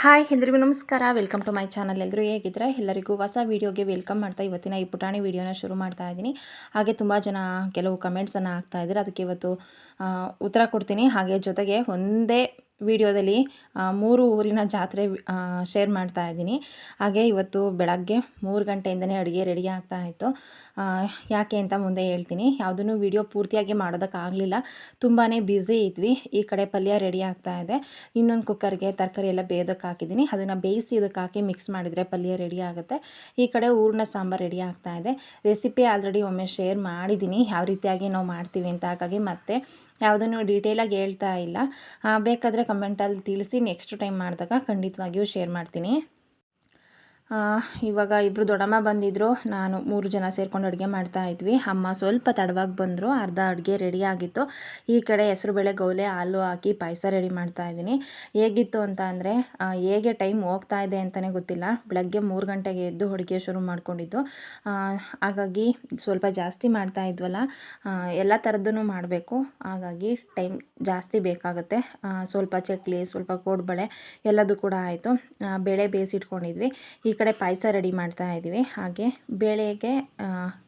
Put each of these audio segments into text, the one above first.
Hi ಎಲ್ಲರಿಗೂ ನಮಸ್ಕಾರ. Welcome to my channel ಎಲ್ಲರೂ ಹೇಗಿದ್ರೆ ಎಲ್ಲರಿಗೂ ಹೊಸ ವೀಡಿಯೋಗೆ ವೆಲ್ಕಮ್ ಮಾಡ್ತಾ ಇವತ್ತಿನ ಈ ಪುಟಾಣಿ ವೀಡಿಯೋನ ಶುರು ಮಾಡ್ತಾ ಇದ್ದೀನಿ. ಹಾಗೆ ತುಂಬ ಜನ ಕೆಲವು ಕಮೆಂಟ್ಸನ್ನು ಹಾಕ್ತಾ ಇದ್ದಾರೆ. ಅದಕ್ಕೆ ಇವತ್ತು ಉತ್ತರ ಕೊಡ್ತೀನಿ. ಹಾಗೆ ಜೊತೆಗೆ ಒಂದೇ ವಿಡಿಯೋದಲ್ಲಿ ಮೂರು ಊರಿನ ಜಾತ್ರೆ ಶೇರ್ ಮಾಡ್ತಾ ಇದ್ದೀನಿ. ಹಾಗೆ ಇವತ್ತು ಬೆಳಗ್ಗೆ ಮೂರು ಗಂಟೆಯಿಂದನೇ ಅಡುಗೆ ರೆಡಿ ಆಗ್ತಾ ಇತ್ತು. ಯಾಕೆ ಅಂತ ಮುಂದೆ ಹೇಳ್ತೀನಿ. ಯಾವುದನ್ನು ವಿಡಿಯೋ ಪೂರ್ತಿಯಾಗಿ ಮಾಡೋದಕ್ಕಾಗಲಿಲ್ಲ. ತುಂಬಾ ಬ್ಯುಸಿ ಇದ್ವಿ. ಈ ಕಡೆ ಪಲ್ಯ ರೆಡಿ ಆಗ್ತಾ ಇದೆ. ಇನ್ನೊಂದು ಕುಕ್ಕರ್ಗೆ ತರಕಾರಿ ಎಲ್ಲ ಬೇಯೋದಕ್ಕೆ ಹಾಕಿದ್ದೀನಿ. ಅದನ್ನು ಬೇಯಿಸಿ ಇದಕ್ಕೆ ಹಾಕಿ ಮಿಕ್ಸ್ ಮಾಡಿದರೆ ಪಲ್ಯ ರೆಡಿ ಆಗುತ್ತೆ. ಈ ಕಡೆ ಹೂರ್ಣ ಸಾಂಬಾರು ರೆಡಿ ಆಗ್ತಾ ಇದೆ. ರೆಸಿಪಿ ಆಲ್ರೆಡಿ ಒಮ್ಮೆ ಶೇರ್ ಮಾಡಿದ್ದೀನಿ. ಯಾವ ರೀತಿಯಾಗಿ ನಾವು ಮಾಡ್ತೀವಿ ಅಂತ. ಹಾಗಾಗಿ ಮತ್ತೆ ಯಾವುದನ್ನು ಡೀಟೇಲಾಗಿ ಹೇಳ್ತಾ ಇಲ್ಲ. ಬೇಕಾದರೆ ಕಮೆಂಟಲ್ಲಿ ತಿಳಿಸಿ ನೆಕ್ಸ್ಟ್ ಟೈಮ್ ಮಾಡಿದಾಗ ಖಂಡಿತವಾಗಿಯೂ ಶೇರ್ ಮಾಡ್ತೀನಿ. ಇವಾಗ ಇಬ್ಬರು ದೊಡ್ಡಮ್ಮ ಬಂದಿದ್ದರು ನಾನು ಮೂರು ಜನ ಸೇರ್ಕೊಂಡು ಅಡುಗೆ ಮಾಡ್ತಾ ಇದ್ವಿ. ಅಮ್ಮ ಸ್ವಲ್ಪ ತಡವಾಗಿ ಬಂದರು. ಅರ್ಧ ಅಡುಗೆ ರೆಡಿ ಆಗಿತ್ತು. ಈ ಕಡೆ ಹೆಸರುಬೇಳೆ ಗೌಲೆ, ಹಾಲು ಹಾಕಿ ಪಾಯಸ ರೆಡಿ ಮಾಡ್ತಾ ಇದ್ದೀನಿ. ಹೇಗಿತ್ತು ಅಂತ ಅಂದರೆ ಹೇಗೆ ಟೈಮ್ ಹೋಗ್ತಾ ಇದೆ ಅಂತಲೇ ಗೊತ್ತಿಲ್ಲ. ಬೆಳಗ್ಗೆ ಮೂರು ಗಂಟೆಗೆ ಎದ್ದು ಅಡುಗೆ ಶುರು ಮಾಡಿಕೊಂಡಿದ್ದು. ಹಾಗಾಗಿ ಸ್ವಲ್ಪ ಜಾಸ್ತಿ ಮಾಡ್ತಾ ಇದ್ವಲ್ಲ. ಎಲ್ಲ ಥರದ್ದೂ ಮಾಡಬೇಕು. ಹಾಗಾಗಿ ಟೈಮ್ ಜಾಸ್ತಿ ಬೇಕಾಗುತ್ತೆ. ಸ್ವಲ್ಪ ಚಕ್ಲಿ, ಸ್ವಲ್ಪ ಕೋಡ್ಬಳೆ ಎಲ್ಲದೂ ಕೂಡ ಆಯಿತು. ಬೇಳೆ ಬೇಯಿಸಿಟ್ಕೊಂಡಿದ್ವಿ. ಈ ಕಡೆ ಪಾಯಸ ರೆಡಿ ಮಾಡ್ತಾ ಇದ್ದೀವಿ. ಹಾಗೆ ಬೇಳೆಗೆ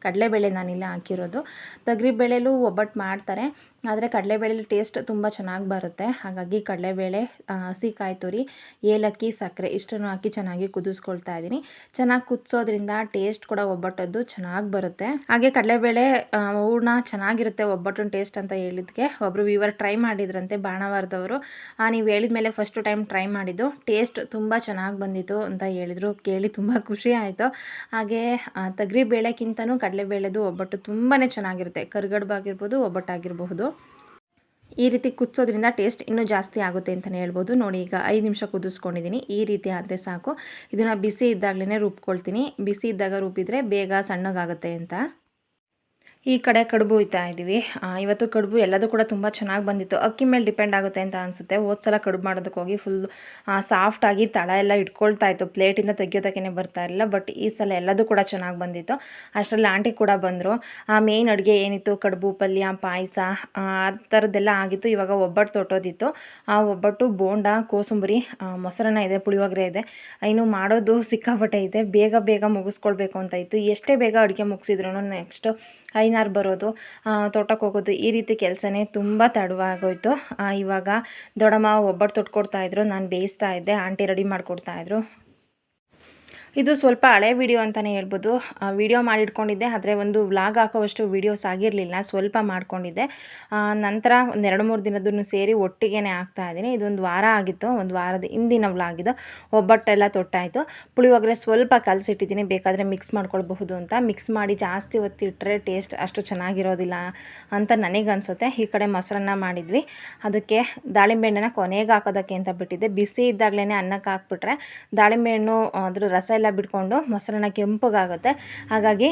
ಕಡಲೆಬೇಳೆ ನಾನಿಲ್ಲ ಹಾಕಿರೋದು. ತೊಗರಿಬೇಳೆಲೂ ಒಬ್ಬಟ್ಟು ಮಾಡ್ತಾರೆ. ಆದರೆ ಕಡಲೆಬೇಳೆಲಿ ಟೇಸ್ಟ್ ತುಂಬ ಚೆನ್ನಾಗಿ ಬರುತ್ತೆ. ಹಾಗಾಗಿ ಕಡಲೆಬೇಳೆ ಹಸಿ ಕಾಯಿ ತುರಿ, ಏಲಕ್ಕಿ, ಸಕ್ಕರೆ ಇಷ್ಟನ್ನು ಹಾಕಿ ಚೆನ್ನಾಗಿ ಕುದಿಸ್ಕೊಳ್ತಾ ಇದ್ದೀನಿ. ಚೆನ್ನಾಗಿ ಕುದಿಸೋದ್ರಿಂದ ಟೇಸ್ಟ್ ಕೂಡ ಒಬ್ಬಟ್ಟದ್ದು ಚೆನ್ನಾಗಿ ಬರುತ್ತೆ. ಹಾಗೆ ಕಡಲೆಬೇಳೆ ಹೂರ್ಣ ಚೆನ್ನಾಗಿರುತ್ತೆ ಒಬ್ಬಟ್ಟಿನ ಟೇಸ್ಟ್ ಅಂತ ಹೇಳಿದ್ಕೆ. ಒಬ್ಬರು ವಿವರ್ ಟ್ರೈ ಮಾಡಿದ್ರಂತೆ ಬಾಣವಾರದವರು. ನೀವು ಹೇಳಿದ ಮೇಲೆ ಫಸ್ಟ್ ಟೈಮ್ ಟ್ರೈ ಮಾಡಿದ್ದು. ಟೇಸ್ಟ್ ತುಂಬ ಚೆನ್ನಾಗಿ ಬಂದಿತ್ತು ಅಂತ ಹೇಳಿದರು. ಕೇಳಿ ತುಂಬ ಖುಷಿ ಆಯಿತು. ಹಾಗೆ ತೊಗರಿ ಬೇಳೆಕ್ಕಿಂತನೂ ಕಡಲೆಬೇಳೆದು ಒಬ್ಬಟ್ಟು ತುಂಬಾ ಚೆನ್ನಾಗಿರುತ್ತೆ. ಕರ್ಗಡ್ಬಾಗಿರ್ಬೋದು, ಒಬ್ಬಟ್ಟಾಗಿರಬಹುದು. ಈ ರೀತಿ ಕುದಿಸೋದ್ರಿಂದ ಟೇಸ್ಟ್ ಇನ್ನೂ ಜಾಸ್ತಿ ಆಗುತ್ತೆ ಅಂತಲೇ ಹೇಳ್ಬೋದು. ನೋಡಿ, ಈಗ ಐದು ನಿಮಿಷ ಕುದಿಸ್ಕೊಂಡಿದ್ದೀನಿ. ಈ ರೀತಿ ಆದರೆ ಸಾಕು. ಇದನ್ನು ಬಿಸಿ ಇದ್ದಾಗಲೇ ರುಬ್ಕೊಳ್ತೀನಿ. ಬಿಸಿ ಇದ್ದಾಗ ರುಬ್ಬಿದ್ರೆ ಬೇಗ ಸಣ್ಣಗಾಗುತ್ತೆ ಅಂತ. ಈ ಕಡೆ ಕಡುಬು ಇತ್ತಾ ಇದ್ದೀವಿ. ಇವತ್ತು ಕಡುಬು ಎಲ್ಲದೂ ಕೂಡ ತುಂಬ ಚೆನ್ನಾಗಿ ಬಂದಿತ್ತು. ಅಕ್ಕಿ ಮೇಲೆ ಡಿಪೆಂಡ್ ಆಗುತ್ತೆ ಅಂತ ಅನಿಸುತ್ತೆ. ಹೋದ ಸಲ ಕಡುಬು ಮಾಡೋದಕ್ಕೆ ಹೋಗಿ ಫುಲ್ ಸಾಫ್ಟಾಗಿ ತಳ ಎಲ್ಲ ಇಟ್ಕೊಳ್ತಾ ಇತ್ತು. ಪ್ಲೇಟಿಂದ ತೆಗಿಯೋದಕ್ಕೆ ಬರ್ತಾ ಇರಲಿಲ್ಲ ಬಟ್ ಈ ಸಲ ಎಲ್ಲದೂ ಕೂಡ ಚೆನ್ನಾಗಿ ಬಂದಿತ್ತು. ಅಷ್ಟರಲ್ಲಿ ಆಂಟಿ ಕೂಡ ಬಂದರು. ಆ ಮೇಯ್ನ್ ಅಡುಗೆ ಏನಿತ್ತು? ಕಡುಬು, ಪಲ್ಯ, ಪಾಯಸ, ಆ ಥರದ್ದೆಲ್ಲ ಆಗಿತ್ತು. ಇವಾಗ ಒಬ್ಬಟ್ಟು ತೊಟ್ಟೋದಿತ್ತು. ಆ ಒಬ್ಬಟ್ಟು, ಬೋಂಡ, ಕೋಸಂಬರಿ ಮೊಸರನ್ನ ಇದೆ, ಪುಳಿಯೋಗರೆ ಇದೆ. ಇನ್ನು ಮಾಡೋದು ಸಿಕ್ಕಾಪಟ್ಟೆ ಇದೆ. ಬೇಗ ಬೇಗ ಮುಗಿಸ್ಕೊಳ್ಬೇಕು ಅಂತ ಇತ್ತು. ಎಷ್ಟೇ ಬೇಗ ಅಡುಗೆ ಮುಗಿಸಿದ್ರು ನೆಕ್ಸ್ಟ್ ಐನಾರು ಬರೋದು ತೋಟಕ್ಕೆ ಹೋಗೋದು, ಈ ರೀತಿ ಕೆಲಸನೇ ತುಂಬ ತಡವಾಗೋಯ್ತು. ಇವಾಗ ದೊಡ್ಡಮ್ಮ ಒಬ್ಬಟ್ಟು ತೊಟ್ಕೊಡ್ತಾಯಿದ್ರು ನಾನು ಬೇಯಿಸ್ತಾ ಇದ್ದೆ, ಆಂಟಿ ರೆಡಿ ಮಾಡಿಕೊಡ್ತಾ ಇದ್ರು. ಇದು ಸ್ವಲ್ಪ ಹಳೆ ವಿಡಿಯೋ ಅಂತಲೇ ಹೇಳ್ಬೋದು. ವಿಡಿಯೋ ಮಾಡಿಟ್ಕೊಂಡಿದ್ದೆ, ಆದರೆ ಒಂದು ವ್ಲಾಗ್ ಹಾಕೋವಷ್ಟು ವೀಡಿಯೋಸ್ ಆಗಿರಲಿಲ್ಲ, ಸ್ವಲ್ಪ ಮಾಡ್ಕೊಂಡಿದ್ದೆ. ನಂತರ ಒಂದು ಎರಡು ಮೂರು ದಿನದನ್ನು ಸೇರಿ ಒಟ್ಟಿಗೆ ಹಾಕ್ತಾ ಇದ್ದೀನಿ. ಇದೊಂದು ವಾರ ಆಗಿತ್ತು, ಒಂದು ವಾರದ ಹಿಂದಿನ ವ್ಲಾಗ್ ಇದು. ಒಬ್ಬಟ್ಟೆಲ್ಲ ತೊಟ್ಟಾಯಿತು. ಪುಳಿಯೋಗರೆ ಸ್ವಲ್ಪ ಕಲಸಿಟ್ಟಿದ್ದೀನಿ, ಬೇಕಾದರೆ ಮಿಕ್ಸ್ ಮಾಡ್ಕೊಳ್ಬಹುದು ಅಂತ. ಮಿಕ್ಸ್ ಮಾಡಿ ಜಾಸ್ತಿ ಹೊತ್ತಿಟ್ಟರೆ ಟೇಸ್ಟ್ ಅಷ್ಟು ಚೆನ್ನಾಗಿರೋದಿಲ್ಲ ಅಂತ ನನಗನ್ಸುತ್ತೆ. ಈ ಕಡೆ ಮೊಸರನ್ನ ಮಾಡಿದ್ವಿ. ಅದಕ್ಕೆ ದಾಳಿಂಬೆ ಹಣ್ಣನ್ನು ಕೊನೆಗೆ ಹಾಕೋದಕ್ಕೆ ಅಂತ ಬಿಟ್ಟಿದ್ದೆ. ಬಿಸಿ ಇದ್ದಾಗಲೇ ಅನ್ನಕ್ಕೆ ಹಾಕ್ಬಿಟ್ರೆ ದಾಳಿಂಬೆ ಹಣ್ಣು, ಅದ್ರ ರಸ ಎಲ್ಲ ಬಿಟ್ಕೊಂಡು ಮೊಸರನ್ನ ಕೆಂಪಗಾಗುತ್ತೆ. ಹಾಗಾಗಿ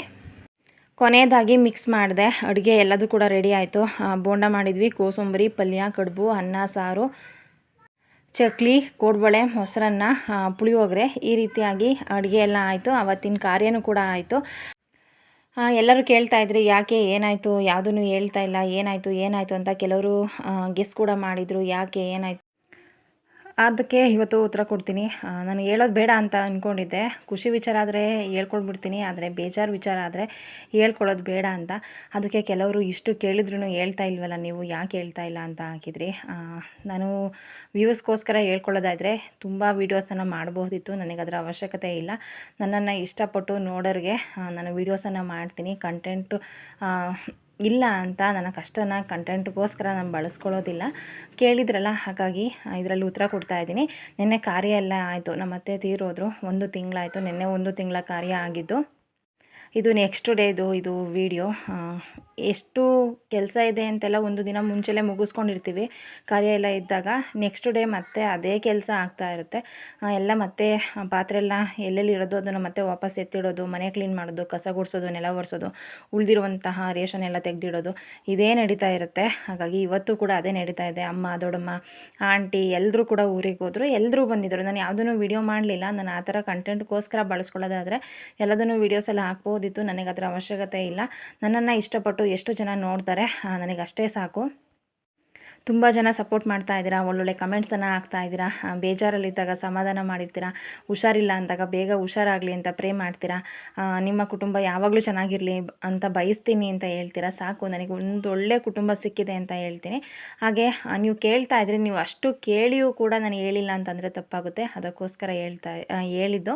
ಕೊನೆಯದಾಗಿ ಮಿಕ್ಸ್ ಮಾಡಿದೆ. ಅಡುಗೆ ಎಲ್ಲದೂ ಕೂಡ ರೆಡಿ ಆಯಿತು. ಬೋಂಡ ಮಾಡಿದ್ವಿ. ಕೋಸಂಬರಿ, ಪಲ್ಯ, ಕಡುಬು, ಅನ್ನ, ಸಾರು, ಚಕ್ಲಿ, ಕೋಡ್ಬಳೆ, ಮೊಸರನ್ನ ಪುಳಿಯೋಗರೆ ಈ ರೀತಿಯಾಗಿ ಅಡುಗೆ ಎಲ್ಲ ಆಯಿತು. ಅವತ್ತಿನ ಕಾರ್ಯನೂ ಕೂಡ ಆಯಿತು. ಎಲ್ಲರೂ ಕೇಳ್ತಾ ಇದ್ರಿ, ಯಾಕೆ ಏನಾಯಿತು? ಯಾವುದೂ ಹೇಳ್ತಾ ಇಲ್ಲ. ಏನಾಯಿತು? ಏನಾಯಿತು? ಅಂತ ಕೆಲವರು ಗೆಸ್ ಕೂಡ ಮಾಡಿದರು. ಯಾಕೆ ಏನಾಯಿತು? ಅದಕ್ಕೆ ಇವತ್ತು ಉತ್ತರ ಕೊಡ್ತೀನಿ. ನಾನು ಹೇಳೋದು ಬೇಡ ಅಂತ ಅಂದ್ಕೊಂಡಿದ್ದೆ ಖುಷಿ ವಿಚಾರ ಆದರೆ ಹೇಳ್ಕೊಳ್ಬಿಡ್ತೀನಿ, ಆದರೆ ಬೇಜಾರು ವಿಚಾರ ಆದರೆ ಹೇಳ್ಕೊಳ್ಳೋದು ಬೇಡ ಅಂತ. ಅದಕ್ಕೆ ಕೆಲವರು ಇಷ್ಟು ಕೇಳಿದ್ರು ಹೇಳ್ತಾ ಇಲ್ವಲ್ಲ, ನೀವು ಯಾಕೆ ಹೇಳ್ತಾ ಇಲ್ಲ ಅಂತ ಹಾಕಿದ್ರಿ. ನಾನು ವ್ಯೂಸ್ಗೋಸ್ಕರ ಹೇಳ್ಕೊಳ್ಳೋದಾದರೆ ತುಂಬ ವೀಡಿಯೋಸನ್ನು ಮಾಡಬಹುದಿತ್ತು ನನಗೆ ಅದರ ಅವಶ್ಯಕತೆ ಇಲ್ಲ. ನನ್ನನ್ನು ಇಷ್ಟಪಟ್ಟು ನೋಡೋರಿಗೆ ನಾನು ವೀಡಿಯೋಸನ್ನು ಮಾಡ್ತೀನಿ, ಕಂಟೆಂಟು ಇಲ್ಲ ಅಂತ ನನ್ನ ಕಷ್ಟನ ಕಂಟೆಂಟ್ಗೋಸ್ಕರ ನಾನು ಬಳಸ್ಕೊಳ್ಳೋದಿಲ್ಲ. ಕೇಳಿದ್ರಲ್ಲ, ಹಾಗಾಗಿ ಇದರಲ್ಲಿ ಉತ್ತರ ಕೊಡ್ತಾ ಇದ್ದೀನಿ. ನಿನ್ನೆ ಕಾರ್ಯ ಎಲ್ಲ ಆಯಿತು. ನಮ್ಮ ಅತ್ತೆ ತೀರೋದ್ರು. ಒಂದು ತಿಂಗಳಾಯಿತು. ನಿನ್ನೆ ಒಂದು ತಿಂಗಳ ಕಾರ್ಯ ಆಗಿದ್ದು. ಇದು ನೆಕ್ಸ್ಟ್ ಡೇದು ಇದು ವಿಡಿಯೋ ಎಷ್ಟು ಕೆಲಸ ಇದೆ ಅಂತೆಲ್ಲ ಒಂದು ದಿನ ಮುಂಚೆಲೇ ಮುಗಿಸ್ಕೊಂಡಿರ್ತೀವಿ. ಕಾರ್ಯ ಎಲ್ಲ ಇದ್ದಾಗ ನೆಕ್ಸ್ಟ್ ಡೇ ಮತ್ತೆ ಅದೇ ಕೆಲಸ ಆಗ್ತಾ ಇರುತ್ತೆ. ಎಲ್ಲ ಮತ್ತೆ ಪಾತ್ರೆ ಎಲ್ಲ ಎಲ್ಲೆಲ್ಲಿ ಇರೋದು ಅದನ್ನು ಮತ್ತೆ ವಾಪಸ್ ಎತ್ತಿಡೋದು, ಮನೆ ಕ್ಲೀನ್ ಮಾಡೋದು, ಕಸ ಗುಡಿಸೋದು, ನೆಲ ಒರೆಸೋದು, ಉಳಿದಿರುವಂತಹ ರೇಷನ್ ಎಲ್ಲ ತೆಗೆದಿಡೋದು, ಇದೇ ನಡೀತಾ ಇರುತ್ತೆ. ಹಾಗಾಗಿ ಇವತ್ತು ಕೂಡ ಅದೇ ನಡೀತಾ ಇದೆ. ಅಮ್ಮ, ದೊಡ್ಡಮ್ಮ, ಆಂಟಿ ಎಲ್ಲರೂ ಕೂಡ ಊರಿಗೆ ಹೋದರು ಎಲ್ಲರೂ ಬಂದಿದ್ದರು ನಾನು ಯಾವುದನ್ನು ವೀಡಿಯೋ ಮಾಡಲಿಲ್ಲ. ನಾನು ಆ ಥರ ಕಂಟೆಂಟ್ಗೋಸ್ಕರ ಬಳಸ್ಕೊಳ್ಳೋದಾದರೆ ಎಲ್ಲದನ್ನು ವೀಡಿಯೋಸ್ ಎಲ್ಲ ಹಾಕ್ಬೋದಿತ್ತು ನನಗೆ ಅದರ ಅವಶ್ಯಕತೆ ಇಲ್ಲ. ನನ್ನನ್ನು ಇಷ್ಟಪಟ್ಟು ಎಷ್ಟು ಜನ ನೋಡ್ತಾರೆ ನನಗೆ ಅಷ್ಟೇ ಸಾಕು. ತುಂಬ ಜನ ಸಪೋರ್ಟ್ ಮಾಡ್ತಾ ಇದ್ದೀರಾ, ಒಳ್ಳೊಳ್ಳೆ ಕಮೆಂಟ್ಸನ್ನು ಹಾಕ್ತಾ ಇದ್ದೀರಾ ಬೇಜಾರಲ್ಲಿದ್ದಾಗ ಸಮಾಧಾನ ಮಾಡಿರ್ತೀರಾ, ಹುಷಾರಿಲ್ಲ ಅಂದಾಗ ಬೇಗ ಹುಷಾರಾಗಲಿ ಅಂತ ಪ್ರೇ ಮಾಡ್ತೀರಾ ನಿಮ್ಮ ಕುಟುಂಬ ಯಾವಾಗಲೂ ಚೆನ್ನಾಗಿರಲಿ ಅಂತ ಬಯಸ್ತೀನಿ ಅಂತ ಹೇಳ್ತೀರಾ, ಸಾಕು, ನನಗೆ ಒಂದು ಒಳ್ಳೆ ಕುಟುಂಬ ಸಿಕ್ಕಿದೆ ಅಂತ ಹೇಳ್ತೀನಿ. ಹಾಗೆ ನೀವು ಕೇಳ್ತಾ ಇದ್ರಿ, ನೀವು ಅಷ್ಟು ಕೇಳಿಯೂ ಕೂಡ ನಾನು ಹೇಳಿಲ್ಲ ಅಂತಂದರೆ ತಪ್ಪಾಗುತ್ತೆ, ಅದಕ್ಕೋಸ್ಕರ ಹೇಳ್ತಾ ಹೇಳಿದ್ದು.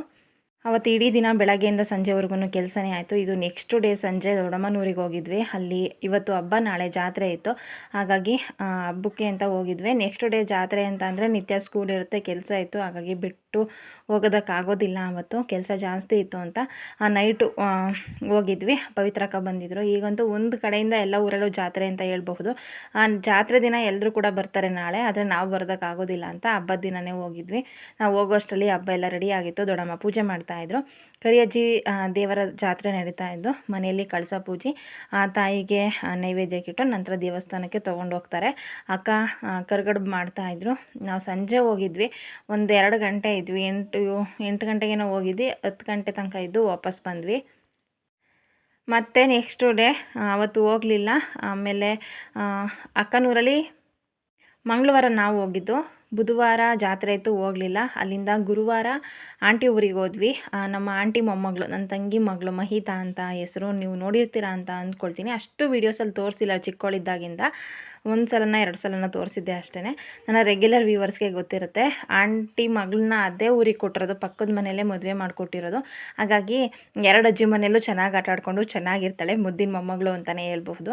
ಅವತ್ತು ಇಡೀ ದಿನ ಬೆಳಗ್ಗೆಯಿಂದ ಸಂಜೆವರೆಗೂ ಕೆಲಸನೇ ಆಯಿತು. ಇದು ನೆಕ್ಸ್ಟ್ ಡೇ ಸಂಜೆ ದೊಡ್ಡಮ್ಮನೂರಿಗೆ ಹೋಗಿದ್ವಿ. ಅಲ್ಲಿ ಇವತ್ತು ಹಬ್ಬ, ನಾಳೆ ಜಾತ್ರೆ ಇತ್ತು. ಹಾಗಾಗಿ ಹಬ್ಬಕ್ಕೆ ಅಂತ ಹೋಗಿದ್ವಿ. ನೆಕ್ಸ್ಟ್ ಡೇ ಜಾತ್ರೆ ಅಂತ ಅಂದರೆ ನಿತ್ಯ ಸ್ಕೂಲ್ ಇರುತ್ತೆ, ಕೆಲಸ ಇತ್ತು. ಹಾಗಾಗಿ ಬಿಟ್ಟು ಹೋಗೋದಕ್ಕಾಗೋದಿಲ್ಲ ಅವತ್ತು. ಕೆಲಸ ಜಾಸ್ತಿ ಇತ್ತು ಅಂತ. ಆ ನೈಟು ಹೋಗಿದ್ವಿ. ಪವಿತ್ರಕ್ಕ ಬಂದಿದ್ದರು ಈಗಂತೂ ಒಂದು ಕಡೆಯಿಂದ ಎಲ್ಲ ಊರಲ್ಲೂ ಜಾತ್ರೆ ಅಂತ ಹೇಳ್ಬಹುದು. ಆ ಜಾತ್ರೆ ದಿನ ಎಲ್ಲರೂ ಕೂಡ ಬರ್ತಾರೆ ನಾಳೆ. ಆದರೆ ನಾವು ಬರೋದಕ್ಕಾಗೋದಿಲ್ಲ ಅಂತ ಹಬ್ಬದ ದಿನವೇ ಹೋಗಿದ್ವಿ. ನಾವು ಹೋಗೋಷ್ಟರಲ್ಲಿ ಹಬ್ಬ ಎಲ್ಲ ರೆಡಿ ಆಗಿತ್ತು. ದೊಡ್ಡಮ್ಮ ಪೂಜೆ ಮಾಡ್ತಾಯಿದ್ರು ಕರಿಯಜ್ಜಿ ದೇವರ ಜಾತ್ರೆ ನಡೀತಾ ಇದ್ದು ಮನೆಯಲ್ಲಿ ಕಳಸ ಪೂಜೆ, ಆ ತಾಯಿಗೆ ನೈವೇದ್ಯಕ್ಕೆ ನೈವೇದ್ಯಕ್ಕಿಟ್ಟು ನಂತರ ದೇವಸ್ಥಾನಕ್ಕೆ ತೊಗೊಂಡು ಹೋಗ್ತಾರೆ. ಅಕ್ಕ ಕರ್ಗಡ್ ಮಾಡ್ತಾ ಮಾಡ್ತಾಯಿದ್ರು ನಾವು ಸಂಜೆ ಹೋಗಿದ್ವಿ. ಒಂದು ಎರಡು ಗಂಟೆ ಇದ್ವಿ. ಎಂಟು ಎಂಟು ಗಂಟೆಗೇನೋ ಹೋಗಿದ್ವಿ. ಹತ್ತು ಗಂಟೆ ತನಕ ಇದ್ದು ವಾಪಸ್ ಬಂದ್ವಿ. ಮತ್ತು ನೆಕ್ಸ್ಟು ಡೇ ಅವತ್ತು ಹೋಗಲಿಲ್ಲ. ಆಮೇಲೆ ಅಕ್ಕನೂರಲ್ಲಿ ಮಂಗಳವಾರ ನಾವು ಹೋಗಿದ್ದು. ಬುಧವಾರ ಜಾತ್ರೆ ಇತ್ತು ಹೋಗಲಿಲ್ಲ. ಅಲ್ಲಿಂದ ಗುರುವಾರ ಆಂಟಿ ಊರಿಗೆ ಹೋದ್ವಿ. ನಮ್ಮ ಆಂಟಿ ಮೊಮ್ಮಗಳು, ನನ್ನ ತಂಗಿ ಮಗಳು, ಮಹಿತಾ ಅಂತ ಹೆಸರು, ನೀವು ನೋಡಿರ್ತೀರಾ ಅಂತ ಅಂದ್ಕೊಳ್ತೀನಿ. ಅಷ್ಟು ವೀಡಿಯೋಸಲ್ಲಿ ತೋರಿಸಿಲ್ಲ ಚಿಕ್ಕವಳಿದ್ದಾಗಿಂದ ಒಂದು ಸಲನ, ಎರಡು ಸಲನ ತೋರಿಸಿದ್ದೆ ಅಷ್ಟೇ ನನ್ನ ರೆಗ್ಯುಲರ್ ವ್ಯೂವರ್ಸ್ಗೆ ಗೊತ್ತಿರುತ್ತೆ. ಆಂಟಿ ಮಗಳನ್ನ ಅದೇ ಊರಿಗೆ ಕೊಟ್ಟಿರೋದು, ಪಕ್ಕದ ಮನೆಯಲ್ಲೇ ಮದುವೆ ಮಾಡಿಕೊಟ್ಟಿರೋದು. ಹಾಗಾಗಿ ಎರಡು ಅಜ್ಜಿ ಮನೆಯಲ್ಲೂ ಚೆನ್ನಾಗಿ ಆಟ ಆಡಿಕೊಂಡು ಚೆನ್ನಾಗಿರ್ತಾಳೆ, ಮುದ್ದಿನ ಮೊಮ್ಮಗಳು ಅಂತಲೇ ಹೇಳ್ಬಹುದು.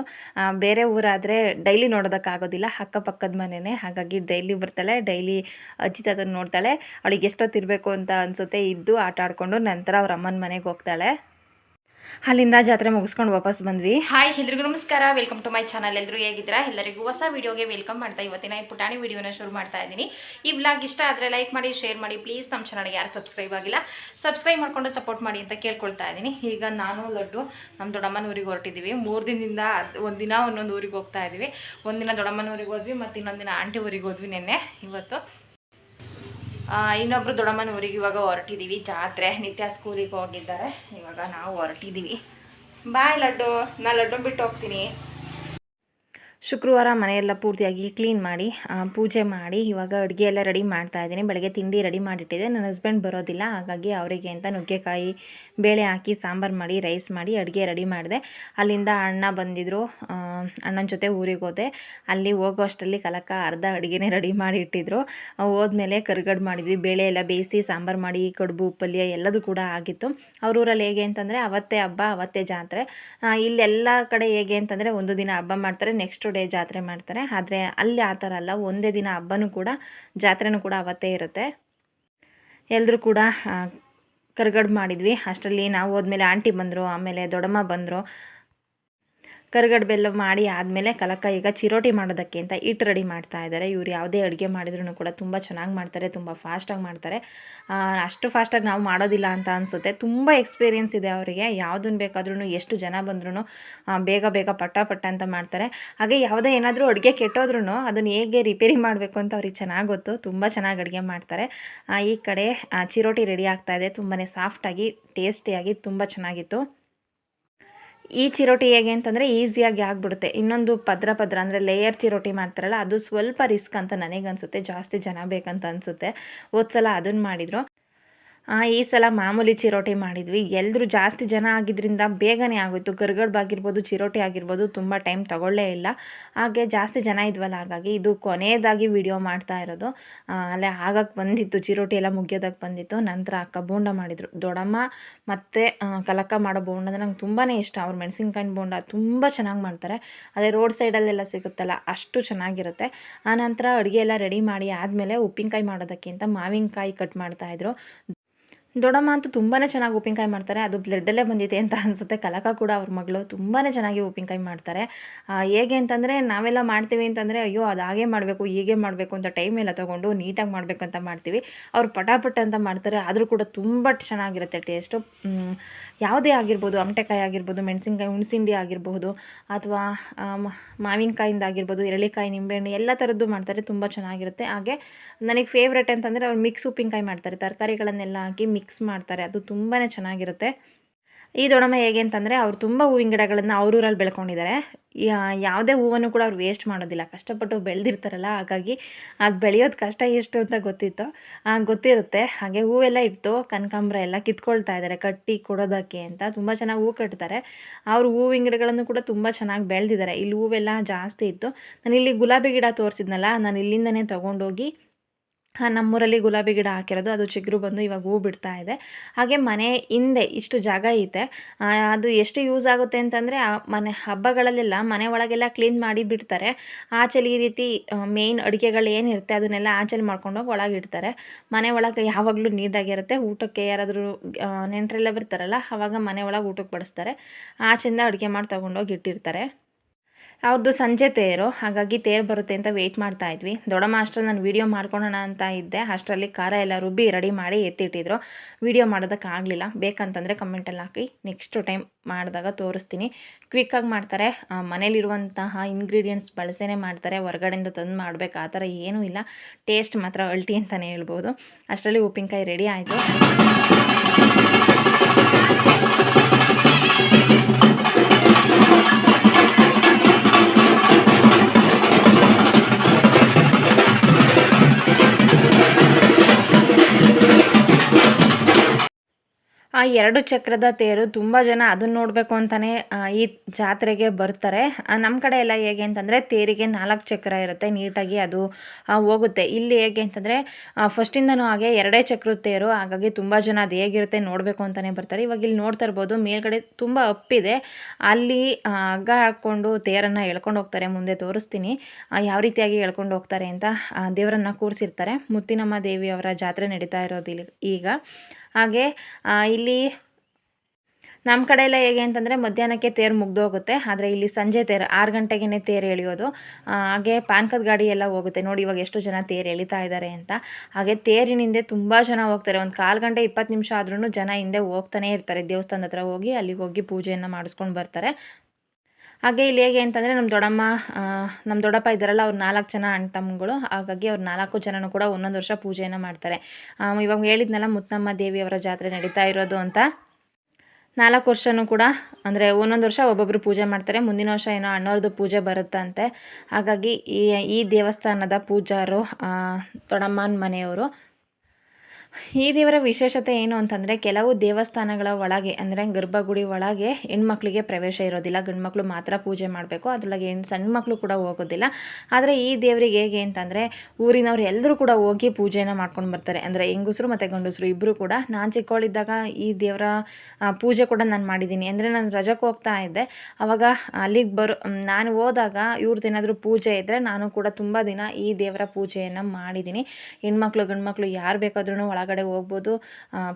ಬೇರೆ ಊರಾದರೆ ಡೈಲಿ ನೋಡೋದಕ್ಕಾಗೋದಿಲ್ಲ, ಅಕ್ಕಪಕ್ಕದ ಮನೆಯೇ ಹಾಗಾಗಿ ಡೈಲಿ ಬರ್ತಾಳೆ ಡೈಲಿ ಅಜ್ಜಿ ತಾತನ ನೋಡ್ತಾಳೆ, ಅವಳಿಗೆ ಎಷ್ಟೊತ್ತಿರಬೇಕು ಅಂತ ಅನಿಸುತ್ತೆ, ಇದ್ದು ಆಟ ಆಡಿಕೊಂಡು ನಂತರ ಅವ್ರ ಅಮ್ಮನ ಮನೆಗೆ ಹೋಗ್ತಾಳೆ. ಅಲ್ಲಿಂದ ಜಾತ್ರೆ ಮುಗಿಸ್ಕೊಂಡು ವಾಪಸ್ ಬಂದ್ವಿ. ಹಾಯ್ ಎಲ್ರಿಗೂ ನಮಸ್ಕಾರ. ವೆಲ್ಕಮ್ ಟು ಮೈ ಚಾನಲ್ ಎಲ್ಲರೂ ಹೇಗಿದ್ದೀರಾ? ಎಲ್ಲರಿಗೂ ಹೊಸ ವೀಡಿಯೋಗೆ ವೆಲ್ಕಮ್ ಮಾಡ್ತಾ ಇವತ್ತಿನ ಈ ಪುಟಾಣಿ ವಿಡಿಯೋನ ಶುರು ಮಾಡ್ತಾ ಇದ್ದೀನಿ. ಈ ಬ್ಲಾಗ್ ಇಷ್ಟ ಆದರೆ ಲೈಕ್ ಮಾಡಿ ಶೇರ್ ಮಾಡಿ ಪ್ಲೀಸ್ ನಮ್ಮ ಚಾನಲ್ಗೆ ಯಾರು ಸಬ್ಸ್ಕ್ರೈಬ್ ಆಗಿಲ್ಲ ಸಬ್ಸ್ಕ್ರೈಬ್ ಮಾಡಿಕೊಂಡು ಸಪೋರ್ಟ್ ಮಾಡಿ ಅಂತ ಕೇಳ್ಕೊಳ್ತಾ ಇದ್ದೀನಿ. ಈಗ ನಾನು, ಲಡ್ಡು ನಮ್ಮ ದೊಡ್ಡಮ್ಮನ ಊರಿಗೆ ಹೊರಟಿದ್ದೀವಿ. ಮೂರು ದಿನದಿಂದ ಒಂದಿನ ಒಂದೊಂದು ಊರಿಗೆ ಹೋಗ್ತಾ ಇದ್ದೀವಿ. ಒಂದಿನ ದೊಡ್ಡಮ್ಮನ ಊರಿಗೆ ಹೋದ್ವಿ, ಮತ್ತು ಇನ್ನೊಂದಿನ ಆಂಟಿ ಊರಿಗೆ ಹೋದ್ವಿ ನಿನ್ನೆ, ಇವತ್ತು. ಇನ್ನೊಬ್ರು ದೊಡ್ಡಮ್ಮನ ಊರಿಗೆ ಇವಾಗ ಹೊರಟಿದ್ದೀವಿ ಜಾತ್ರೆ. ನಿತ್ಯ ಸ್ಕೂಲಿಗೆ ಹೋಗಿದ್ದಾರೆ. ಇವಾಗ ನಾವು ಹೊರಟಿದ್ದೀವಿ ಬಾಯ್ ಲಡ್ಡು. ನಾ ಲಡ್ಡು ಬಿಟ್ಟು ಹೋಗ್ತೀನಿ. ಶುಕ್ರವಾರ ಮನೆಯೆಲ್ಲ ಪೂರ್ತಿಯಾಗಿ ಕ್ಲೀನ್ ಮಾಡಿ ಪೂಜೆ ಮಾಡಿ, ಇವಾಗ ಅಡುಗೆ ಎಲ್ಲ ರೆಡಿ ಮಾಡ್ತಾ ಇದ್ದೀನಿ. ಬೆಳಗ್ಗೆ ತಿಂಡಿ ರೆಡಿ ಮಾಡಿಟ್ಟಿದೆ ನನ್ನ ಹಸ್ಬೆಂಡ್ ಬರೋದಿಲ್ಲ. ಹಾಗಾಗಿ ಅವರಿಗೆ ಅಂತ ನುಗ್ಗೆಕಾಯಿ, ಬೇಳೆ ಹಾಕಿ, ಸಾಂಬಾರು ಮಾಡಿ ರೈಸ್ ಮಾಡಿ ಅಡುಗೆ ರೆಡಿ ಮಾಡಿದೆ. ಅಲ್ಲಿಂದ ಅಣ್ಣ ಬಂದಿದ್ದರು ಅಣ್ಣನ ಜೊತೆ ಊರಿಗೆ ಹೋದೆ. ಅಲ್ಲಿ ಹೋಗೋ ಅಷ್ಟರಲ್ಲಿ ಕಲಕ ಅರ್ಧ ಅಡುಗೆನೇ ರೆಡಿ ಮಾಡಿ ಇಟ್ಟಿದ್ರು ಹೋದ್ಮೇಲೆ ಕರ್ಗಡ್ ಮಾಡಿದ್ವಿ. ಬೇಳೆ ಎಲ್ಲ ಬೇಯಿಸಿ, ಸಾಂಬಾರು ಮಾಡಿ, ಕಡುಬು, ಪಲ್ಯ ಎಲ್ಲದೂ ಕೂಡ ಆಗಿತ್ತು. ಅವ್ರ ಊರಲ್ಲಿ ಹೇಗೆ ಅಂತಂದರೆ ಅವತ್ತೇ ಹಬ್ಬ, ಅವತ್ತೇ ಜಾತ್ರೆ. ಇಲ್ಲೆಲ್ಲ ಕಡೆ ಹೇಗೆ ಅಂತಂದರೆ ಒಂದು ದಿನ ಹಬ್ಬ ಮಾಡ್ತಾರೆ. ನೆಕ್ಸ್ಟ್ ಡೇ ಜಾತ್ರೆ ಮಾಡ್ತಾರೆ. ಆದರೆ ಅಲ್ಲಿ ಆ ಥರ ಅಲ್ಲ. ಒಂದೇ ದಿನ ಹಬ್ಬನೂ ಕೂಡ, ಜಾತ್ರೆನೂ ಕೂಡ ಅವತ್ತೇ ಇರುತ್ತೆ. ಎಲ್ಲರೂ ಕೂಡ ಕರ್ಗಡ್ ಮಾಡಿದ್ವಿ. ಅಷ್ಟರಲ್ಲಿ ನಾವು ಹೋದ್ಮೇಲೆ ಆಂಟಿ ಬಂದರು, ಆಮೇಲೆ ದೊಡ್ಡಮ್ಮ ಬಂದರು. ಕರ್ಗಡ್ ಬೆಲ್ಲ ಮಾಡಿ ಆದಮೇಲೆ ಕಲಕ ಈಗ ಚಿರೋಟಿ ಮಾಡೋದಕ್ಕೆ ಅಂತ ಹಿಟ್ಟು ರೆಡಿ ಮಾಡ್ತಾ ಇದ್ದಾರೆ. ಇವ್ರು ಯಾವುದೇ ಅಡುಗೆ ಮಾಡಿದ್ರು ಕೂಡ ತುಂಬ ಚೆನ್ನಾಗಿ ಮಾಡ್ತಾರೆ, ತುಂಬ ಫಾಸ್ಟಾಗಿ ಮಾಡ್ತಾರೆ. ಅಷ್ಟು ಫಾಸ್ಟಾಗಿ ನಾವು ಮಾಡೋದಿಲ್ಲ ಅಂತ ಅನಿಸುತ್ತೆ. ತುಂಬ ಎಕ್ಸ್ಪೀರಿಯೆನ್ಸ್ ಇದೆ ಅವರಿಗೆ. ಯಾವುದನ್ನು ಬೇಕಾದ್ರೂ ಎಷ್ಟು ಜನ ಬಂದ್ರೂ ಬೇಗ ಬೇಗ ಪಟ್ಟ ಪಟ್ಟ ಅಂತ ಮಾಡ್ತಾರೆ. ಹಾಗೆ ಯಾವುದೇ ಏನಾದರೂ ಅಡುಗೆ ಕೆಟ್ಟೋದ್ರೂ ಅದನ್ನು ಹೇಗೆ ರಿಪೇರಿ ಮಾಡಬೇಕು ಅಂತ ಅವ್ರಿಗೆ ಚೆನ್ನಾಗಿ ಗೊತ್ತು. ತುಂಬ ಚೆನ್ನಾಗಿ ಅಡುಗೆ ಮಾಡ್ತಾರೆ. ಈ ಕಡೆ ಚಿರೋಟಿ ರೆಡಿ ಆಗ್ತಾಯಿದೆ ತುಂಬಾ ಸಾಫ್ಟಾಗಿ ಟೇಸ್ಟಿಯಾಗಿ ತುಂಬ ಚೆನ್ನಾಗಿತ್ತು. ಈ ಚಿರೋಟಿ ಹೇಗೆ ಅಂತಂದರೆ ಈಸಿಯಾಗಿ ಆಗಿಬಿಡುತ್ತೆ. ಇನ್ನೊಂದು ಪದ್ರ ಪದ್ರ ಅಂದರೆ ಲೇಯರ್ ಚಿರೋಟಿ ಮಾಡ್ತಾರಲ್ಲ, ಅದು ಸ್ವಲ್ಪ ರಿಸ್ಕ್ ಅಂತ ನನಗನ್ಸುತ್ತೆ. ಜಾಸ್ತಿ ಜನ ಬೇಕಂತ ಅನಿಸುತ್ತೆ. ಹೋದ್ಸಲ ಅದನ್ನು ಮಾಡಿದರು. ಈ ಸಲ ಮಾಮೂಲಿ ಚಿರೋಟಿ ಮಾಡಿದ್ವಿ. ಎಲ್ಲರೂ ಜಾಸ್ತಿ ಜನ ಆಗಿದ್ದರಿಂದ ಬೇಗನೆ ಆಗೋಯಿತು. ಗರ್ಗಡ್ಬಾಗಿರ್ಬೋದು, ಚಿರೋಟಿ ಆಗಿರ್ಬೋದು, ತುಂಬ ಟೈಮ್ ತಗೊಳ್ಳೇ ಇಲ್ಲ. ಹಾಗೆ ಜಾಸ್ತಿ ಜನ ಇದ್ವಲ್ಲ, ಹಾಗಾಗಿ ಇದು ಕೊನೆಯದಾಗಿ ವಿಡಿಯೋ ಮಾಡ್ತಾ ಇರೋದು. ಅಲ್ಲೇ ಆಗಕ್ಕೆ ಬಂದಿತ್ತು, ಚಿರೋಟಿ ಎಲ್ಲ ಮುಗಿಯೋದಕ್ಕೆ ಬಂದಿತ್ತು. ನಂತರ ಅಕ್ಕ ಬೋಂಡ ಮಾಡಿದರು. ದೊಡಮ್ಮ ಮತ್ತು ಕಲಕ ಮಾಡೋ ಬೋಂಡ ಅಂದರೆ ನಂಗೆ ತುಂಬಾ ಇಷ್ಟ. ಅವ್ರು ಮೆಣಸಿನ್ಕಾಯಿ ಬೋಂಡ ತುಂಬ ಚೆನ್ನಾಗಿ ಮಾಡ್ತಾರೆ. ಅದೇ ರೋಡ್ ಸೈಡಲ್ಲೆಲ್ಲ ಸಿಗುತ್ತಲ್ಲ, ಅಷ್ಟು ಚೆನ್ನಾಗಿರುತ್ತೆ. ಆನಂತರ ಅಡುಗೆ ಎಲ್ಲ ರೆಡಿ ಮಾಡಿ ಆದಮೇಲೆ ಉಪ್ಪಿನಕಾಯಿ ಮಾಡೋದಕ್ಕಿಂತ ಮಾವಿನಕಾಯಿ ಕಟ್ ಮಾಡ್ತಾಯಿದ್ರು ದೊಡ್ಡಮ್ಮ ಅಂತೂ ತುಂಬಾ ಚೆನ್ನಾಗಿ ಉಪ್ಪಿನಕಾಯಿ ಮಾಡ್ತಾರೆ. ಅದು ಬ್ಲಡ್ಡಲ್ಲೇ ಬಂದಿದೆ ಅಂತ ಅನಿಸುತ್ತೆ. ಕಲಕ ಕೂಡ ಅವ್ರ ಮಗಳು ತುಂಬಾ ಚೆನ್ನಾಗಿ ಉಪ್ಪಿನಕಾಯಿ ಮಾಡ್ತಾರೆ. ಹೇಗೆ ಅಂತಂದರೆ ನಾವೆಲ್ಲ ಮಾಡ್ತೀವಿ ಅಂತಂದರೆ, ಅಯ್ಯೋ, ಅದು ಹಾಗೆ ಮಾಡಬೇಕು, ಹೀಗೆ ಮಾಡಬೇಕು ಅಂತ ಟೈಮ್ ಎಲ್ಲ ತೊಗೊಂಡು ನೀಟಾಗಿ ಮಾಡಬೇಕು ಅಂತ ಮಾಡ್ತೀವಿ. ಅವ್ರು ಪಟಾಪಟ ಅಂತ ಮಾಡ್ತಾರೆ. ಆದರೂ ಕೂಡ ತುಂಬ ಚೆನ್ನಾಗಿರುತ್ತೆ ಟೇಸ್ಟು ಯಾವುದೇ ಆಗಿರ್ಬೋದು, ಅಮಟೆಕಾಯಿ ಆಗಿರ್ಬೋದು, ಮೆಣಸಿನ್ಕಾಯಿ ಹುಣಸಿಂಡಿ ಆಗಿರಬಹುದು ಅಥವಾ ಮಾವಿನಕಾಯಿಂದ ಆಗಿರ್ಬೋದು ಎರಳಿಕಾಯಿ ನಿಂಬೆಹಣ್ಣು ಎಲ್ಲ ಥರದ್ದು ಮಾಡ್ತಾರೆ, ತುಂಬ ಚೆನ್ನಾಗಿರುತ್ತೆ. ಹಾಗೆ ನನಗೆ ಫೇವ್ರೆಟ್ ಅಂತಂದರೆ ಅವ್ರು ಮಿಕ್ಸ್ ಉಪ್ಪಿನಕಾಯಿ ಮಾಡ್ತಾರೆ. ತರಕಾರಿಗಳನ್ನೆಲ್ಲ ಹಾಕಿ ಮಿಕ್ಸ್ ಮಾಡ್ತಾರೆ. ಅದು ತುಂಬಾ ಚೆನ್ನಾಗಿರುತ್ತೆ. ಈ ದೊಡಮ್ಮ ಹೇಗೆ ಅಂತಂದರೆ ಅವ್ರು ತುಂಬ ಹೂವಿನ ಗಿಡಗಳನ್ನು ಅವ್ರೂರಲ್ಲಿ ಬೆಳ್ಕೊಂಡಿದ್ದಾರೆ ಯಾವುದೇ ಹೂವನ್ನು ಕೂಡ ಅವ್ರು ವೇಸ್ಟ್ ಮಾಡೋದಿಲ್ಲ. ಕಷ್ಟಪಟ್ಟು ಬೆಳೆದಿರ್ತಾರಲ್ಲ, ಹಾಗಾಗಿ ಅದು ಬೆಳೆಯೋದು ಕಷ್ಟ ಎಷ್ಟು ಅಂತ ಗೊತ್ತಿತ್ತು. ಗೊತ್ತಿರುತ್ತೆ. ಹಾಗೆ ಹೂವೆಲ್ಲ ಇಟ್ಟು ಕನಕಾಂಬ್ರ ಎಲ್ಲ ಕಿತ್ಕೊಳ್ತಾ ಇದ್ದಾರೆ ಕಟ್ಟಿ ಕೊಡೋದಕ್ಕೆ ಅಂತ. ತುಂಬ ಚೆನ್ನಾಗಿ ಹೂ ಕಟ್ತಾರೆ. ಅವ್ರು ಹೂವಿನ ಗಿಡಗಳನ್ನು ಕೂಡ ತುಂಬ ಚೆನ್ನಾಗಿ ಬೆಳೆದಿದ್ದಾರೆ ಇಲ್ಲಿ ಹೂವೆಲ್ಲ ಜಾಸ್ತಿ ಇತ್ತು. ನಾನು ಇಲ್ಲಿ ಗುಲಾಬಿ ಗಿಡ ತೋರಿಸಿದ್ನಲ್ಲ, ನಾನು ಇಲ್ಲಿಂದನೇ ತೊಗೊಂಡೋಗಿ ಆ, ನಮ್ಮೂರಲ್ಲಿ ಗುಲಾಬಿ ಗಿಡ ಹಾಕಿರೋದು ಅದು ಚಿಗುರು ಬಂದು ಇವಾಗ ಹೂ ಬಿಡ್ತಾ ಇದೆ. ಹಾಗೆ ಮನೆ ಹಿಂದೆ ಇಷ್ಟು ಜಾಗ ಐತೆ. ಅದು ಎಷ್ಟು ಯೂಸ್ ಆಗುತ್ತೆ ಅಂತಂದರೆ ಮನೆ ಹಬ್ಬಗಳಲ್ಲೆಲ್ಲ ಮನೆ ಒಳಗೆಲ್ಲ ಕ್ಲೀನ್ ಮಾಡಿ ಬಿಡ್ತಾರೆ. ಆಚೆಲಿ ಈ ರೀತಿ ಮೇಯ್ನ್ ಅಡುಗೆಗಳು ಏನಿರುತ್ತೆ ಅದನ್ನೆಲ್ಲ ಆಚೆಲಿ ಮಾಡ್ಕೊಂಡೋಗಿ ಒಳಗೆ ಇಡ್ತಾರೆ. ಮನೆ ಒಳಗೆ ಯಾವಾಗಲೂ ನೀಟಾಗಿರುತ್ತೆ. ಊಟಕ್ಕೆ ಯಾರಾದರೂ ನೆಂಟರೆಲ್ಲ ಬರ್ತಾರಲ್ಲ ಆವಾಗ ಮನೆ ಒಳಗೆ ಊಟಕ್ಕೆ ಬಡಿಸ್ತಾರೆ. ಆಚೆಯಿಂದ ಅಡುಗೆ ಮಾಡಿ ತೊಗೊಂಡೋಗಿ ಇಟ್ಟಿರ್ತಾರೆ. ಅವ್ರದ್ದು ಸಂಜೆ ತೇರು, ಹಾಗಾಗಿ ತೇರು ಬರುತ್ತೆ ಅಂತ ವೆಯ್ಟ್ ಮಾಡ್ತಾ ಇದ್ವಿ. ದೊಡ್ಡಮ್ಮ ಅಷ್ಟರಲ್ಲಿ ನಾನು ವೀಡಿಯೋ ಮಾಡ್ಕೊಳ್ಳೋಣ ಅಂತ ಇದ್ದೆ. ಅಷ್ಟರಲ್ಲಿ ಖಾರ ಎಲ್ಲ ರುಬ್ಬಿ ರೆಡಿ ಮಾಡಿ ಎತ್ತಿಟ್ಟಿದ್ರು. ವೀಡಿಯೋ ಮಾಡೋದಕ್ಕಾಗಲಿಲ್ಲ ಬೇಕಂತಂದರೆ ಕಮೆಂಟಲ್ಲಿ ಹಾಕಿ. ನೆಕ್ಸ್ಟ್ ಟೈಮ್ ಮಾಡಿದಾಗ ತೋರಿಸ್ತೀನಿ. ಕ್ವಿಕ್ಕಾಗಿ ಮಾಡ್ತಾರೆ. ಮನೇಲಿರುವಂತಹ ಇಂಗ್ರೀಡಿಯೆಂಟ್ಸ್ ಬಳಸೇನೆ ಮಾಡ್ತಾರೆ. ಹೊರಗಡೆಯಿಂದ ತಂದು ಮಾಡಬೇಕು. ಆ ಥರ ಏನೂ ಇಲ್ಲ. ಟೇಸ್ಟ್ ಮಾತ್ರ ಅಲ್ಟಿ ಅಂತಲೇ ಹೇಳ್ಬೋದು. ಅಷ್ಟರಲ್ಲಿ ಉಪ್ಪಿನಕಾಯಿ ರೆಡಿ ಆಯಿತು. ಆ ಎರಡು ಚಕ್ರದ ತೇರು ತುಂಬ ಜನ ಅದನ್ನ ನೋಡಬೇಕು ಅಂತಲೇ ಈ ಜಾತ್ರೆಗೆ ಬರ್ತಾರೆ. ನಮ್ಮ ಕಡೆ ಎಲ್ಲ ಹೇಗೆ ಅಂತಂದರೆ ತೇರಿಗೆ ನಾಲ್ಕು ಚಕ್ರ ಇರುತ್ತೆ, ನೀಟಾಗಿ ಅದು ಹೋಗುತ್ತೆ. ಇಲ್ಲಿ ಹೇಗೆ ಅಂತಂದರೆ ಫಸ್ಟಿಂದನೂ ಹಾಗೆ ಎರಡೇ ಚಕ್ರದ ತೇರು, ಹಾಗಾಗಿ ತುಂಬ ಜನ ಅದು ಹೇಗಿರುತ್ತೆ ನೋಡಬೇಕು ಅಂತಲೇ ಬರ್ತಾರೆ. ಇವಾಗ ಇಲ್ಲಿ ನೋಡ್ತಾ ಇರ್ಬೋದು, ಮೇಲ್ಗಡೆ ತುಂಬ ಅಪ್ಪಿದೆ ಅಲ್ಲಿ ಹಗ್ಗ ಹಾಕ್ಕೊಂಡು ತೇರನ್ನು ಎಳ್ಕೊಂಡು ಹೋಗ್ತಾರೆ, ಮುಂದೆ ತೋರಿಸ್ತೀನಿ. ಯಾವ ರೀತಿಯಾಗಿ ಎಳ್ಕೊಂಡು ಹೋಗ್ತಾರೆ ಅಂತ ದೇವರನ್ನು ಕೂರಿಸಿರ್ತಾರೆ. ಮುತ್ತಿನಮ್ಮ ದೇವಿಯವರ ಜಾತ್ರೆ ನಡೀತಾ ಇರೋದು ಈಗ. ಹಾಗೆ ಇಲ್ಲಿ ನಮ್ಮ ಕಡೆ ಎಲ್ಲ ಹೇಗೆ ಅಂತಂದರೆ ಮಧ್ಯಾಹ್ನಕ್ಕೆ ತೇರು ಮುಗ್ದೋಗುತ್ತೆ ಆದರೆ ಇಲ್ಲಿ ಸಂಜೆ ತೇರು, ಆರು ಗಂಟೆಗೇ ತೇರು ಎಳೆಯೋದು. ಹಾಗೆ ಪಾನ್ಕದ ಗಾಡಿ ಎಲ್ಲ ಹೋಗುತ್ತೆ. ನೋಡಿ ಇವಾಗ ಎಷ್ಟು ಜನ ತೇರು ಎಳಿತಾ ಇದ್ದಾರೆ ಅಂತ. ಹಾಗೆ ತೇರಿನಿಂದೆ ತುಂಬ ಜನ ಹೋಗ್ತಾರೆ. ಒಂದು ಕಾಲು ಗಂಟೆ ಇಪ್ಪತ್ತು ನಿಮಿಷ ಆದ್ರೂ ಜನ ಹಿಂದೆ ಹೋಗ್ತಾನೆ ಇರ್ತಾರೆ. ದೇವಸ್ಥಾನದ ಹತ್ರ ಹೋಗಿ ಅಲ್ಲಿಗೆ ಹೋಗಿ ಪೂಜೆಯನ್ನು ಮಾಡಿಸ್ಕೊಂಡು ಬರ್ತಾರೆ. ಹಾಗೆ ಇಲ್ಲಿ ಹೇಗೆ ಅಂತಂದರೆ ನಮ್ಮ ದೊಡ್ಡಮ್ಮ ನಮ್ಮ ದೊಡ್ಡಪ್ಪ ಇದ್ದಾರಲ್ಲ, ಅವ್ರು ನಾಲ್ಕು ಜನ ಅಣ್ಣ ತಮ್ಮಗಳು. ಹಾಗಾಗಿ ಅವ್ರು ನಾಲ್ಕು ಜನನೂ ಕೂಡ ಒಂದೊಂದು ವರ್ಷ ಪೂಜೆಯನ್ನು ಮಾಡ್ತಾರೆ. ಇವಾಗ ಹೇಳಿದ್ನಲ್ಲ, ಮುತ್ತಮ್ಮ ದೇವಿಯವರ ಜಾತ್ರೆ ನಡೀತಾ ಇರೋದು ಅಂತ. ನಾಲ್ಕು ವರ್ಷನೂ ಕೂಡ, ಅಂದರೆ ಒಂದೊಂದು ವರ್ಷ ಒಬ್ಬೊಬ್ಬರು ಪೂಜೆ ಮಾಡ್ತಾರೆ. ಮುಂದಿನ ವರ್ಷ ಏನೋ ಅಣ್ಣವ್ರದ್ದು ಪೂಜೆ ಬರುತ್ತಂತೆ. ಹಾಗಾಗಿ ಈ ಈ ದೇವಸ್ಥಾನದ ಪೂಜಾರು ದೊಡ್ಡಮ್ಮನ ಮನೆಯವರು ಈ ದೇವರ ವಿಶೇಷತೆ ಏನು ಅಂತಂದರೆ ಕೆಲವು ದೇವಸ್ಥಾನಗಳ ಒಳಗೆ, ಅಂದರೆ ಗರ್ಭಗುಡಿ ಒಳಗೆ ಹೆಣ್ಮಕ್ಳಿಗೆ ಪ್ರವೇಶ ಇರೋದಿಲ್ಲ. ಗಂಡು ಮಕ್ಕಳು ಮಾತ್ರ ಪೂಜೆ ಮಾಡಬೇಕು. ಅದರೊಳಗೆ ಹೆಣ್ಣು ಸಣ್ಣ ಮಕ್ಕಳು ಕೂಡ ಹೋಗೋದಿಲ್ಲ. ಆದರೆ ಈ ದೇವರಿಗೆ ಹೇಗೆ ಅಂತಂದರೆ ಊರಿನವ್ರು ಎಲ್ಲರೂ ಕೂಡ ಹೋಗಿ ಪೂಜೆನ ಮಾಡ್ಕೊಂಡು ಬರ್ತಾರೆ. ಅಂದರೆ ಹೆಂಗಸರು ಮತ್ತು ಗಂಡಸರು ಇಬ್ಬರು ಕೂಡ. ನಾನು ಚಿಕ್ಕವಳಿದ್ದಾಗ ಈ ದೇವರ ಪೂಜೆ ಕೂಡ ನಾನು ಮಾಡಿದ್ದೀನಿ. ಅಂದರೆ ನಾನು ರಜಕ್ಕೆ ಹೋಗ್ತಾ ಇದ್ದೆ. ಆವಾಗ ಅಲ್ಲಿಗೆ ಬರೋ ನಾನು ಹೋದಾಗ ಇವ್ರದ್ದು ಏನಾದರೂ ಪೂಜೆ ಇದ್ದರೆ ನಾನು ಕೂಡ ತುಂಬ ದಿನ ಈ ದೇವರ ಪೂಜೆಯನ್ನು ಮಾಡಿದ್ದೀನಿ. ಹೆಣ್ಮಕ್ಳು, ಗಂಡ್ಮಕ್ಳು ಯಾರು ಬೇಕಾದ್ರೂ ಒಳಗಡೆ ಹೋಗ್ಬೋದು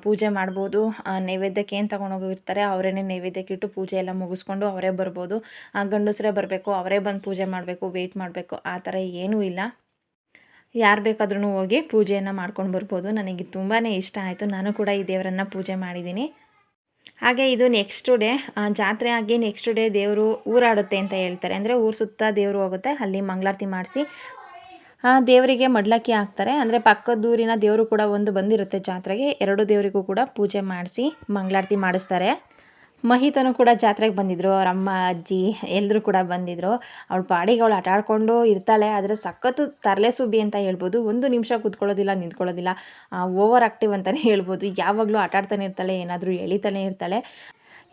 ಪೂಜೆ ಮಾಡ್ಬೋದು ನೈವೇದ್ಯಕ್ಕೆ ಏನು ತೊಗೊಂಡೋಗಿರ್ತಾರೆ ಅವರೇನೆ ನೈವೇದ್ಯಕ್ಕೆ ಇಟ್ಟು ಪೂಜೆ ಎಲ್ಲ ಮುಗಿಸ್ಕೊಂಡು ಅವರೇ ಬರ್ಬೋದು. ಗಂಡಸರೇ ಬರಬೇಕು, ಅವರೇ ಬಂದು ಪೂಜೆ ಮಾಡಬೇಕು ವೆಯ್ಟ್ ಮಾಡಬೇಕು, ಆ ಥರ ಏನೂ ಇಲ್ಲ. ಯಾರು ಬೇಕಾದ್ರೂ ಹೋಗಿ ಪೂಜೆಯನ್ನು ಮಾಡ್ಕೊಂಡು ಬರ್ಬೋದು. ನನಗೆ ತುಂಬಾ ಇಷ್ಟ ಆಯಿತು. ನಾನು ಕೂಡ ಈ ದೇವರನ್ನು ಪೂಜೆ ಮಾಡಿದ್ದೀನಿ. ಹಾಗೆ ಇದು ನೆಕ್ಸ್ಟ್ ಡೇ ಜಾತ್ರೆ ಆಗಿ ನೆಕ್ಸ್ಟ್ ಡೇ ದೇವರು ಊರಾಡುತ್ತೆ ಅಂತ ಹೇಳ್ತಾರೆ. ಅಂದರೆ ಊರು ಸುತ್ತ ದೇವರು ಹೋಗುತ್ತೆ. ಅಲ್ಲಿ ಮಂಗಳಾರತಿ ಮಾಡಿಸಿ ದೇವರಿಗೆ ಮಡ್ಲಕ್ಕಿ ಹಾಕ್ತಾರೆ. ಅಂದರೆ ಪಕ್ಕದೂರಿನ ದೇವರು ಕೂಡ ಒಂದು ಬಂದಿರುತ್ತೆ ಜಾತ್ರೆಗೆ. ಎರಡು ದೇವರಿಗೂ ಕೂಡ ಪೂಜೆ ಮಾಡಿಸಿ ಮಂಗಳಾರತಿ ಮಾಡಿಸ್ತಾರೆ. ಮಹಿತನು ಕೂಡ ಜಾತ್ರೆಗೆ ಬಂದಿದ್ರು. ಅವ್ರ ಅಮ್ಮ, ಅಜ್ಜಿ ಎಲ್ಲರೂ ಕೂಡ ಬಂದಿದ್ರು. ಅವಳ ಪಾಡಿಗೆ ಅವಳು ಆಟ ಆಡ್ಕೊಂಡು ಇರ್ತಾಳೆ. ಆದರೆ ಸಖತ್ತು ತರಲೆ ಸುಬ್ಬಿ ಅಂತ ಹೇಳ್ಬೋದು. ಒಂದು ನಿಮಿಷ ಕೂತ್ಕೊಳ್ಳೋದಿಲ್ಲ, ನಿಂತ್ಕೊಳ್ಳೋದಿಲ್ಲ. ಓವರ್ ಆಕ್ಟಿವ್ ಅಂತಲೇ ಹೇಳ್ಬೋದು. ಯಾವಾಗಲೂ ಆಟಾಡ್ತಾನೆ ಇರ್ತಾಳೆ, ಏನಾದರೂ ಎಳಿತಾನೆ ಇರ್ತಾಳೆ.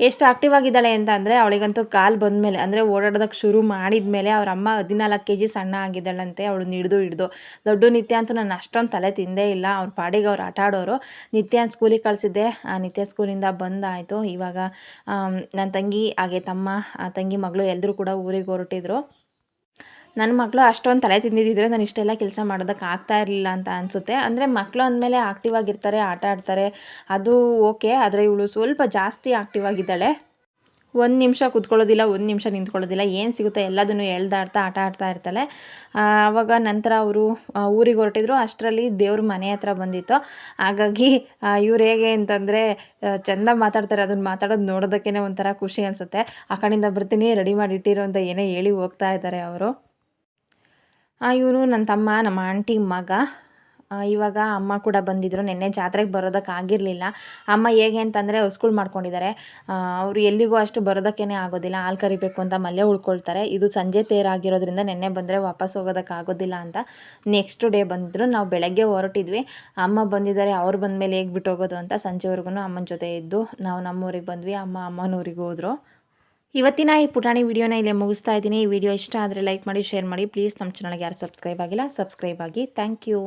ಎಷ್ಟು ಆಕ್ಟಿವ್ ಆಗಿದ್ದಾಳೆ ಅಂತ ಅಂದರೆ ಅವಳಿಗಂತೂ ಕಾಲು ಬಂದಮೇಲೆ, ಅಂದರೆ ಓಡಾಡೋದಕ್ಕೆ ಶುರು ಮಾಡಿದ ಮೇಲೆ ಅವ್ರ ಅಮ್ಮ ಹದಿನಾಲ್ಕು ಕೆ ಜಿ ಸಣ್ಣ ಆಗಿದ್ದಾಳಂತೆ, ಅವಳು ಹಿಡಿದು ಹಿಡ್ದು. ದೊಡ್ಡ ನಿತ್ಯ ಅಂತೂ ನಾನು ಅಷ್ಟೊಂದು ತಲೆ ತಿಂದೇ ಇಲ್ಲ, ಅವ್ರ ಪಾಡಿಗೆ ಅವ್ರು ಆಟ ಆಡೋರು. ನಿತ್ಯ ಸ್ಕೂಲಿಗೆ ಕಳಿಸಿದ್ದೆ, ಆ ನಿತ್ಯ ಸ್ಕೂಲಿಂದ ಬಂದಾಯಿತು. ಇವಾಗ ನನ್ನ ತಂಗಿ, ಹಾಗೆ ತಮ್ಮ, ಆ ತಂಗಿ ಮಗಳು ಎಲ್ಲರೂ ಕೂಡ ಊರಿಗೆ ಹೊರಟಿದ್ರು. ನನ್ನ ಮಕ್ಕಳು ಅಷ್ಟೊಂದು ತಲೆ ತಿಂದಿದ್ದಿದ್ರೆ ನಾನು ಇಷ್ಟೆಲ್ಲ ಕೆಲಸ ಮಾಡೋದಕ್ಕೆ ಆಗ್ತಾ ಇರಲಿಲ್ಲ ಅಂತ ಅನಿಸುತ್ತೆ. ಅಂದರೆ ಮಕ್ಕಳು ಅಂದಮೇಲೆ ಆಕ್ಟಿವ್ ಆಗಿರ್ತಾರೆ, ಆಟ ಆಡ್ತಾರೆ, ಅದು ಓಕೆ, ಆದರೆ ಇವಳು ಸ್ವಲ್ಪ ಜಾಸ್ತಿ ಆಕ್ಟಿವ್ ಆಗಿದ್ದಾಳೆ. ಒಂದು ನಿಮಿಷ ಕೂತ್ಕೊಳ್ಳೋದಿಲ್ಲ, ಒಂದು ನಿಮಿಷ ನಿಂತ್ಕೊಳ್ಳೋದಿಲ್ಲ, ಏನು ಸಿಗುತ್ತೆ ಎಲ್ಲದನ್ನು ಎಳ್ದಾಡ್ತಾ, ಆಟ ಆಡ್ತಾ ಇರ್ತಾಳೆ. ಆವಾಗ ನಂತರ ಅವರು ಊರಿಗೆ ಹೊರಟಿದ್ರು, ಅಷ್ಟರಲ್ಲಿ ದೇವ್ರ ಮನೆ ಹತ್ರ ಬಂದಿತ್ತು. ಹಾಗಾಗಿ ಇವ್ರು ಹೇಗೆ ಅಂತಂದರೆ ಚೆಂದ ಮಾತಾಡ್ತಾರೆ ಅದನ್ನು ಮಾತಾಡೋದು ನೋಡೋದಕ್ಕೇ ಒಂಥರ ಖುಷಿ ಅನಿಸುತ್ತೆ. ಆ ಕಡೆಯಿಂದ ಬರ್ತೀನಿ, ರೆಡಿ ಮಾಡಿ ಇಟ್ಟಿರೋ ಅಂತ ಏನೇ ಹೇಳಿ ಹೋಗ್ತಾ ಇದ್ದಾರೆ ಅವರು. ಇವನು ನನ್ನ ತಮ್ಮ, ನಮ್ಮ ಆಂಟಿ, ಮಗ. ಇವಾಗ ಅಮ್ಮ ಕೂಡ ಬಂದಿದ್ದರು ನಿನ್ನೆ ಜಾತ್ರೆಗೆ ಬರೋದಕ್ಕಾಗಿರಲಿಲ್ಲ ಅಮ್ಮ ಹೇಗೆ ಅಂತಂದರೆ ಹೊಸ್ಗಳು ಮಾಡ್ಕೊಂಡಿದ್ದಾರೆ ಅವರು ಎಲ್ಲಿಗೂ ಅಷ್ಟು ಬರೋದಕ್ಕೇ ಆಗೋದಿಲ್ಲ. ಹಾಲು ಕರಿಬೇಕು ಅಂತ ಮಲ್ಲೆ ಉಳ್ಕೊಳ್ತಾರೆ. ಇದು ಸಂಜೆ ತೇರಾಗಿರೋದ್ರಿಂದ ನಿನ್ನೆ ಬಂದರೆ ವಾಪಸ್ ಹೋಗೋದಕ್ಕಾಗೋದಿಲ್ಲ ಅಂತ ನೆಕ್ಸ್ಟ್ ಡೇ ಬಂದರು. ನಾವು ಬೆಳಗ್ಗೆ ಹೊರಟಿದ್ವಿ. ಅಮ್ಮ ಬಂದಿದ್ದಾರೆ. ಅವ್ರು ಬಂದಮೇಲೆ ಹೇಗೆ ಬಿಟ್ಟು ಹೋಗೋದು ಅಂತ ಸಂಜೆವರೆಗೂ ಅಮ್ಮನ ಜೊತೆ ಇದ್ದು ನಾವು ನಮ್ಮೂರಿಗೆ ಬಂದ್ವಿ. ಅಮ್ಮ ಅಮ್ಮನೂರಿಗೆ ಹೋದರು. ಇವತ್ತಿನ ಈ ಪುಟಾಣಿ ವಿಡಿಯೋನ ಇಲ್ಲೇ ಮುಗಿಸ್ತಾ ಇದ್ದೀನಿ. ಈ ವಿಡಿಯೋ ಇಷ್ಟ ಆದರೆ ಲೈಕ್ ಮಾಡಿ, ಶೇರ್ ಮಾಡಿ. ಪ್ಲೀಸ್ ನಮ್ಮ ಚಾನಲ್ಗೆ ಯಾರು ಸಬ್ಸ್ಕ್ರೈಬ್ ಆಗಿಲ್ಲ, ಸಬ್ಸ್ಕ್ರೈಬ್ ಆಗಿ. Thank you.